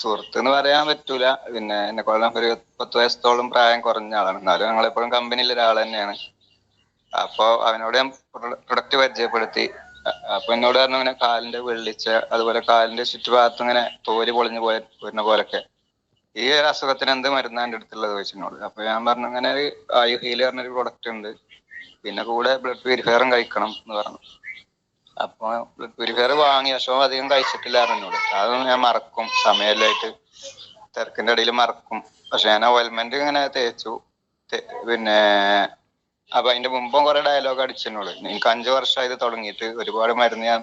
സുഹൃത്ത് എന്ന് പറയാൻ പറ്റൂല. പിന്നെ എന്നെ കൊല്ലം ഒരു പത്ത് വയസ്സത്തോളം പ്രായം കുറഞ്ഞ ആളാണ്. എന്നാലും ഞങ്ങൾ എപ്പോഴും കമ്പനിയിൽ ഒരാൾ തന്നെയാണ്. അപ്പോ അവനോട് ഞാൻ പ്രൊഡക്റ്റ് പരിചയപ്പെടുത്തി. അപ്പൊ എന്നോട് പറഞ്ഞു ഇങ്ങനെ കാലിന്റെ വെള്ളിച്ച അതുപോലെ കാലിന്റെ ചുറ്റുഭാഗത്ത് ഇങ്ങനെ തോൽ പൊളിഞ്ഞു പോയ വരുന്ന പോലൊക്കെ. ഈ ഒരു അസുഖത്തിന് എന്ത് മരുന്നാ എന്റെ അടുത്തുള്ളത് ചോദിച്ചെന്നോട് അപ്പൊ ഞാൻ പറഞ്ഞു അങ്ങനെ ഒരു ആയു ഹീൽ പറഞ്ഞൊരു പ്രൊഡക്റ്റ് ഉണ്ട്. പിന്നെ കൂടെ ബ്ലഡ് പ്യൂരിഫയറും കഴിക്കണം എന്ന് പറഞ്ഞു. അപ്പൊ പ്യൂരിഫയർ വാങ്ങി പക്ഷെ അധികം കഴിച്ചിട്ടില്ല അതൊന്നും ഞാൻ മറക്കും. സമയമില്ലായിട്ട് തിരക്കിന്റെ ഇടയിൽ മറക്കും. പക്ഷെ ഞാൻ ഓയിൽമെന്റ് ഇങ്ങനെ തേച്ചു. പിന്നെ അപ്പൊ അതിന്റെ മുമ്പും കുറെ ഡയലോഗ് അടിച്ചെന്നോട് എനിക്ക് അഞ്ചു ഇത് തുടങ്ങിയിട്ട് ഒരുപാട് മരുന്ന് ഞാൻ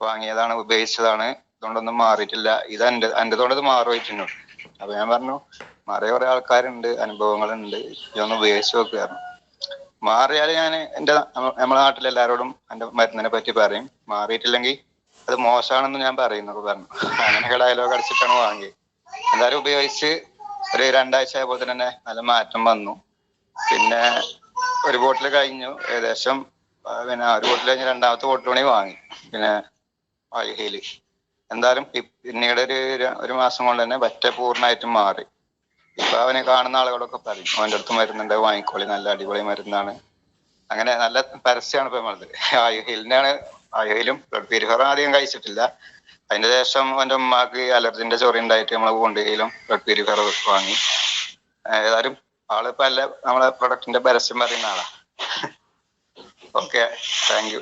വാങ്ങിയതാണ് ഉപയോഗിച്ചതാണ്. ഇതുകൊണ്ടൊന്നും മാറിയിട്ടില്ല. ഇത് എന്റെ എന്റെതുകൊണ്ട് ഇത് മാറിയിട്ടുണ്ട് അപ്പൊ ഞാൻ പറഞ്ഞു മാറിയ കുറെ ആൾക്കാരുണ്ട് അനുഭവങ്ങളുണ്ട്. ഇതൊന്ന് ഉപയോഗിച്ച് നോക്കുകയായിരുന്നു മാറിയാൽ ഞാൻ എന്റെ നമ്മളെ എല്ലാരോടും എന്റെ മരുന്നിനെ പറ്റി പറയും. മാറിയിട്ടില്ലെങ്കിൽ അത് മോശമാണെന്ന് ഞാൻ പറയുന്നൊക്കെ പറഞ്ഞു. അങ്ങനെയൊക്കെ ഡയലോഗ് അടിച്ചിട്ടാണ് വാങ്ങിയത്. എന്തായാലും ഉപയോഗിച്ച് ഒരു രണ്ടാഴ്ച ആയപ്പോൾ തന്നെ നല്ല മാറ്റം വന്നു. പിന്നെ ഒരു ബോട്ടിൽ കഴിഞ്ഞു. ഏകദേശം പിന്നെ ഒരു ബോട്ടിൽ കഴിഞ്ഞ് രണ്ടാമത്തെ ബോട്ടിൽ കൂടി വാങ്ങി. പിന്നെ ഹീൽ എന്തായാലും പിന്നീട് ഒരു ഒരു മാസം കൊണ്ട് തന്നെ പറ്റ പൂർണമായിട്ടും മാറി. ഇപ്പൊ അവനെ കാണുന്ന ആളുകളൊക്കെ പറയും അവന്റെ അടുത്ത് മരുന്നുണ്ട് വാങ്ങിക്കോളി നല്ല അടിപൊളി മരുന്നാണ്. അങ്ങനെ നല്ല പരസ്യമാണ് ഇപ്പൊ നമ്മളത്. ആയുഹിലിനാണ് ആയുഹിലും ബ്ലഡ് പ്യൂരിഫയർ ആദ്യം കഴിച്ചിട്ടില്ല. അതിന്റെ ശേഷം അവന്റെ ഉമ്മാക്ക് അലർജിന്റെ ചൊറി ഉണ്ടായിട്ട് നമ്മൾ കൊണ്ടുപോയിലും ബ്ലഡ് പ്യൂരിഫയർ വാങ്ങി. ഏതായാലും ആളിപ്പോ അല്ല നമ്മളെ പ്രൊഡക്റ്റിന്റെ പരസ്യം പറയുന്ന ആളാ. Okay thank you